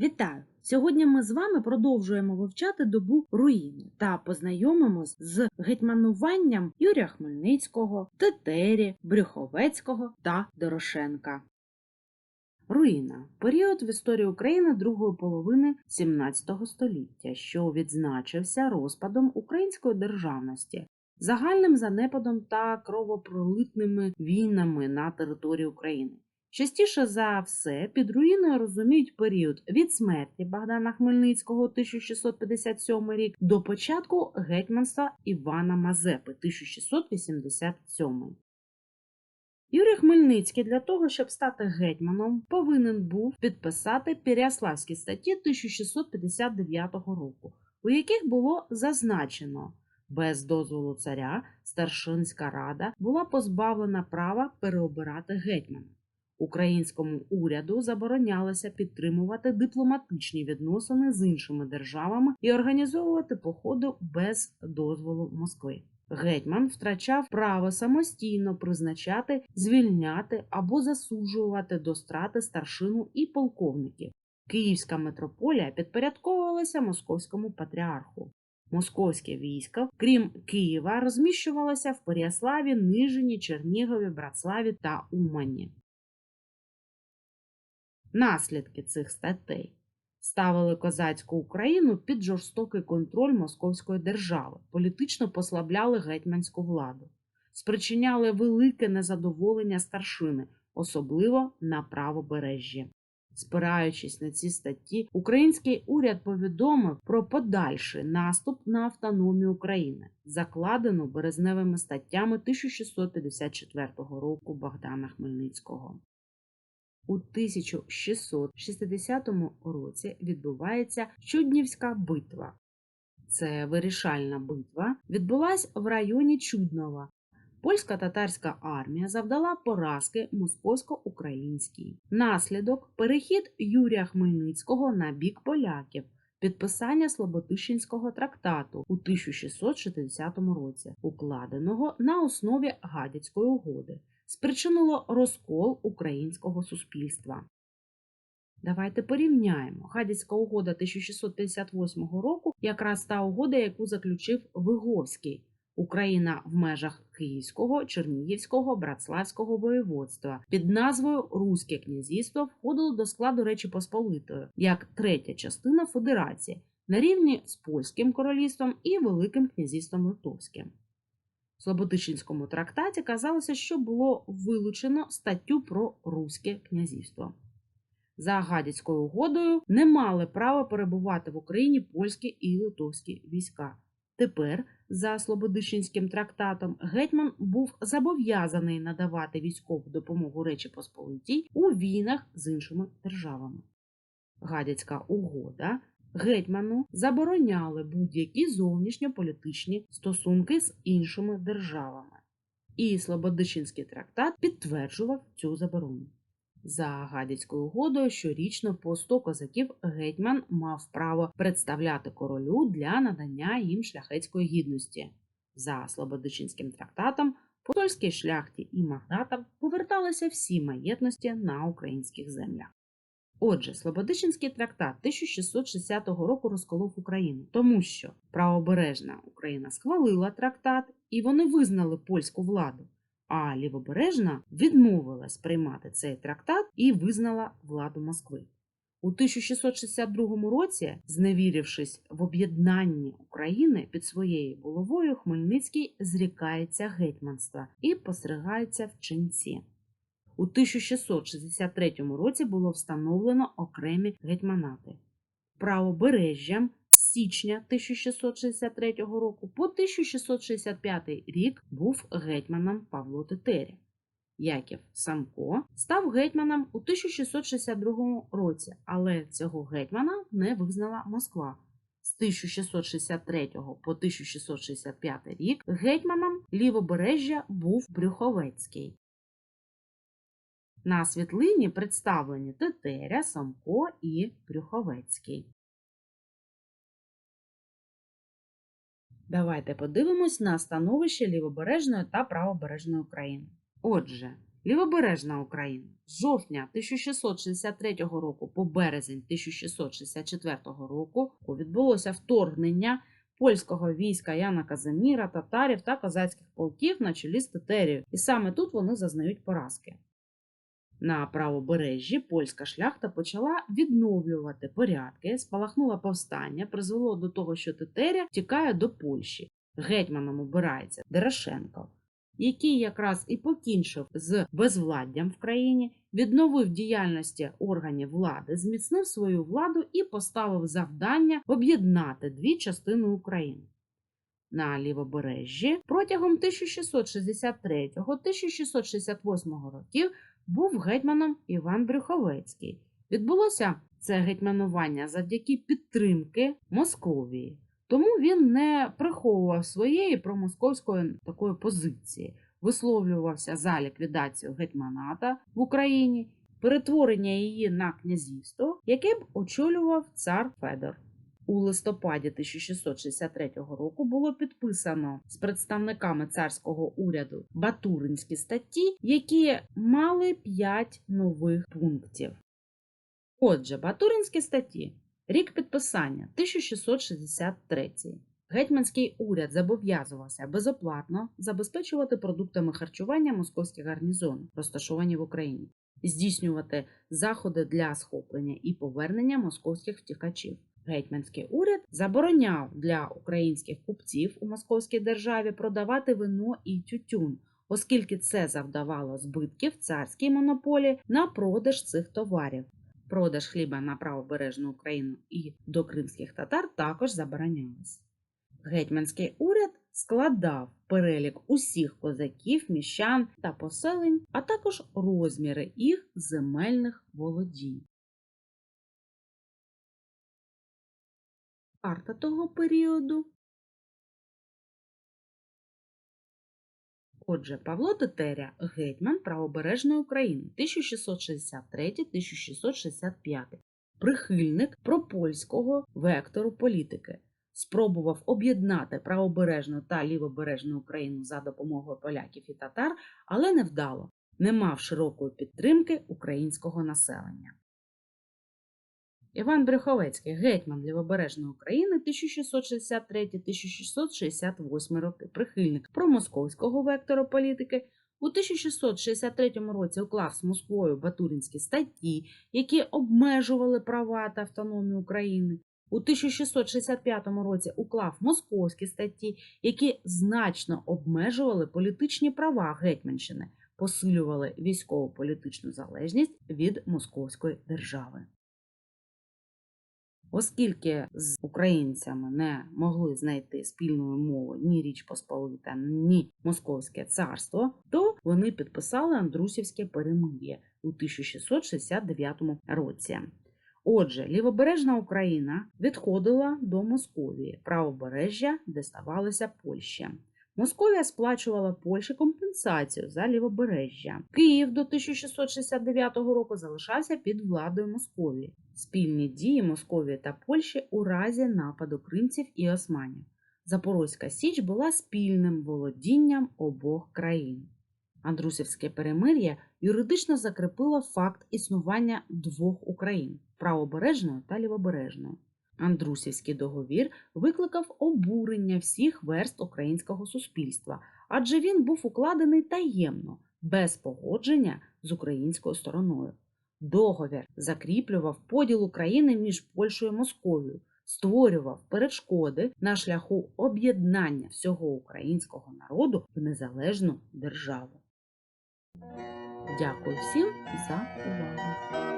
Вітаю! Сьогодні ми з вами продовжуємо вивчати добу руїни та познайомимось з гетьмануванням Юрія Хмельницького, Тетері, Брюховецького та Дорошенка. Руїна період в історії України другої половини XVII століття, що відзначився розпадом української державності, загальним занепадом та кровопролитними війнами на території України. Частіше за все під руїною розуміють період від смерті Богдана Хмельницького 1657 рік до початку гетьманства Івана Мазепи 1687. Юрій Хмельницький для того, щоб стати гетьманом, повинен був підписати Переяславські статті 1659 року, у яких було зазначено, без дозволу царя старшинська рада була позбавлена права переобирати гетьмана. Українському уряду заборонялося підтримувати дипломатичні відносини з іншими державами і організовувати походи без дозволу Москви. Гетьман втрачав право самостійно призначати, звільняти або засуджувати до страти старшину і полковників. Київська митрополія підпорядковувалася московському патріарху. Московське військо, крім Києва, розміщувалося в Переяславі, Нижині, Чернігові, Братславі та Умані. Наслідки цих статей ставили козацьку Україну під жорстокий контроль Московської держави, політично послабляли гетьманську владу, спричиняли велике незадоволення старшини, особливо на правобережжі. Спираючись на ці статті, український уряд повідомив про подальший наступ на автономію України, закладену березневими статтями 1654 року Богдана Хмельницького. У 1660 році відбувається Чуднівська битва. Це вирішальна битва відбулась в районі Чуднова. Польська татарська армія завдала поразки московсько-українській. Наслідок перехід Юрія Хмельницького на бік поляків, підписання Слободищенського трактату у 1660 році, укладеного на основі Гадяцької угоди спричинило розкол українського суспільства. Давайте порівняємо. Гадяцька угода 1658 року якраз та угода, яку заключив Виговський. Україна в межах Київського, Чернігівського, Братславського воєводства під назвою Руське князівство входило до складу Речі Посполитої як третя частина Федерації на рівні з Польським королівством і Великим князівством Литовським. В Слободичинському трактаті казалося, що було вилучено статтю про Руське князівство. За Гадяцькою угодою не мали права перебувати в Україні польські і литовські війська. Тепер, за Слободичинським трактатом, гетьман був зобов'язаний надавати військову допомогу Речі Посполитій у війнах з іншими державами. Гадяцька угода гетьману забороняли будь-які зовнішньополітичні стосунки з іншими державами, і Слободичинський трактат підтверджував цю заборону. За Гадяцькою угодою щорічно по 100 козаків гетьман мав право представляти королю для надання їм шляхетської гідності. За Слободичинським трактатом посольській шляхті і магнатам поверталися всі маєтності на українських землях. Отже, Слободичинський трактат 1660 року розколов Україну, тому що правобережна Україна схвалила трактат і вони визнали польську владу, а лівобережна відмовилась приймати цей трактат і визнала владу Москви. У 1662 році, зневірившись в об'єднанні України під своєю головою, Хмельницький зрікається гетьманства і посригається в ченці. У 1663 році було встановлено окремі гетьманати. Правобережжям з січня 1663 року по 1665 рік був гетьманом Павло Тетері. Яків Самко став гетьманом у 1662 році, але цього гетьмана не визнала Москва. З 1663 по 1665 рік гетьманом лівобережжя був Брюховецький. На світлині представлені Тетеря, Самко і Брюховецький. Давайте подивимось на становище лівобережної та правобережної України. Отже, Лівобережна Україна з жовтня 1663 року по березень 1664 року відбулося вторгнення польського війська Яна Казиміра, татарів та козацьких полків на чолі з Тетерією, і саме тут вони зазнають поразки. На правобережжі польська шляхта почала відновлювати порядки, спалахнула повстання, призвело до того, що Тетеря тікає до Польщі. Гетьманом обирається Дорошенко, який якраз і покінчив з безвладдям в країні, відновив діяльності органів влади, зміцнив свою владу і поставив завдання об'єднати дві частини України. На лівобережжі протягом 1663-1668 років був гетьманом Іван Брюховецький. Відбулося це гетьманування завдяки підтримки Московії. Тому він не приховував своєї промосковської такої позиції, висловлювався за ліквідацію гетьманата в Україні, перетворення її на князівство, яке б очолював цар Федор. У листопаді 1663 року було підписано з представниками царського уряду Батуринські статті, які мали 5 нових пунктів. Отже, Батуринські статті Рік підписання 1663. Гетьманський уряд зобов'язувався безоплатно забезпечувати продуктами харчування московські гарнізони, розташовані в Україні, здійснювати заходи для схоплення і повернення московських втікачів. Гетьманський уряд забороняв для українських купців у московській державі продавати вино і тютюн, оскільки це завдавало збитків царській монополії на продаж цих товарів. Продаж хліба на правобережну Україну і до кримських татар також заборонялось. Гетьманський уряд складав перелік усіх козаків, міщан та поселень, а також розміри їх земельних володінь. Карта того періоду. Отже, Павло Тетеря – гетьман правобережної України 1663-1665, прихильник пропольського вектору політики, спробував об'єднати правобережну та лівобережну Україну за допомогою поляків і татар, але невдало, не мав широкої підтримки українського населення. Іван Брюховецький, гетьман Лівобережної України 1663-1668 роки, прихильник промосковського вектора політики. У 1663 році уклав з Москвою Батуринські статті, які обмежували права та автономію України. У 1665 році уклав московські статті, які значно обмежували політичні права Гетьманщини, посилювали військово-політичну залежність від Московської держави. Оскільки з українцями не могли знайти спільної мови ні Річ Посполита, ні Московське царство, то вони підписали Андрусівське перемир'я у 1669 році. Отже, лівобережна Україна відходила до Московії, правобережжя, де ставалася Польща. Московія сплачувала Польщі компенсацію за лівобережжя. Київ до 1669 року залишався під владою Московії. Спільні дії Московії та Польщі у разі нападу кримців і османів. Запорозька Січ була спільним володінням обох країн. Андрусівське перемир'я юридично закріпило факт існування двох Україн правобережної та лівобережної. Андрусівський договір викликав обурення всіх верст українського суспільства, адже він був укладений таємно, без погодження з українською стороною. Договір закріплював поділ України між Польщею і Московією, створював перешкоди на шляху об'єднання всього українського народу в незалежну державу. Дякую всім за увагу!